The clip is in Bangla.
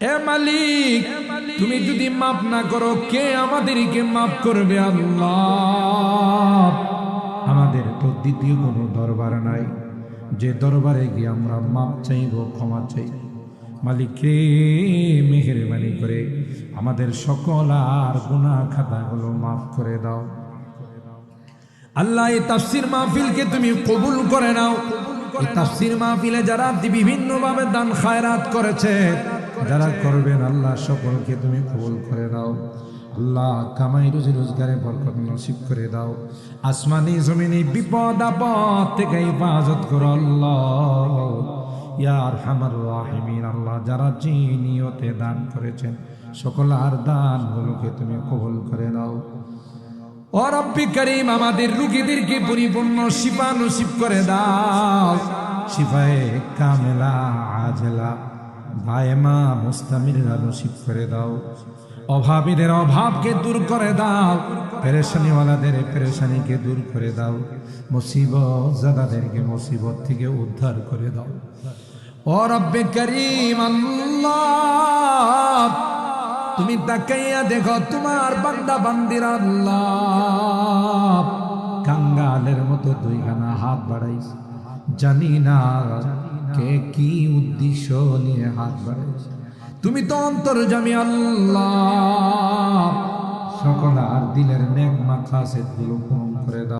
এ মালিক, তুমি যদি মাফ না করো, কে আমাদেরকে মাফ করবে আল্লাহ? আমাদের তো দ্বিতীয় কোনো দরবার নাই। যে দরবারে গিয়ে আমরা মাপ চাইব, ক্ষমা চাই। মালিক রে, মেহরবানি করে আমাদের সকল আর গুনাহ খাতাগুলো মাফ করে দাও। আল্লাহ, এই তাফসির মাহফিলকে তুমি কবুল করে নাও। এই তাফসির মাহফিলে যারা বিভিন্ন ভাবে দান খায়রাত করেছে যারা করবেন আল্লাহ সকলকে তুমি কবুল করে দাও আল্লাহ কামাই, রুজি, রোজগারে বরকত নসিব করে দাও। আসমানি, জমিনি, বিপদ, আপদ থেকে হেফাজত করো আল্লাহ। ইয়ার হামার রাহিমিন, আল্লাহ যারা যে নিয়তে দান করেছেন, সকল আর দান দানগুলোকে তুমি কবুল করে দাও ও রব্বি করিম, আমাদের রুগীদেরকে পরিপূর্ণ শিফা নসিব করে দাও। শিফায়ে কামেলা, আজলা। দায়মা মুস্তামিরা নসিব করে দাও। অভাবীদের অভাবকে দূর করে দাও। পেরেশানিওয়ালাদের পেরেশানিকে দূর করে দাও। মুসিবত জাদাদেরকে মুসিবত থেকে উদ্ধার করে দাও। ও রব্বে করিম আল্লাহ, তুমি তাকাইয়া দেখো তোমার বান্দা বান্দির আল্লাহ। কাঙ্গালের মতো দুইখানা হাত বাড়াইছে। জানি না কে কি উদ্দেশ্য নিয়ে হাত বাড়াইছে। তুমি তো অন্তর জামি আল্লাহ। সকল আর দিলের নেক মাথা সে দিল করে দাও।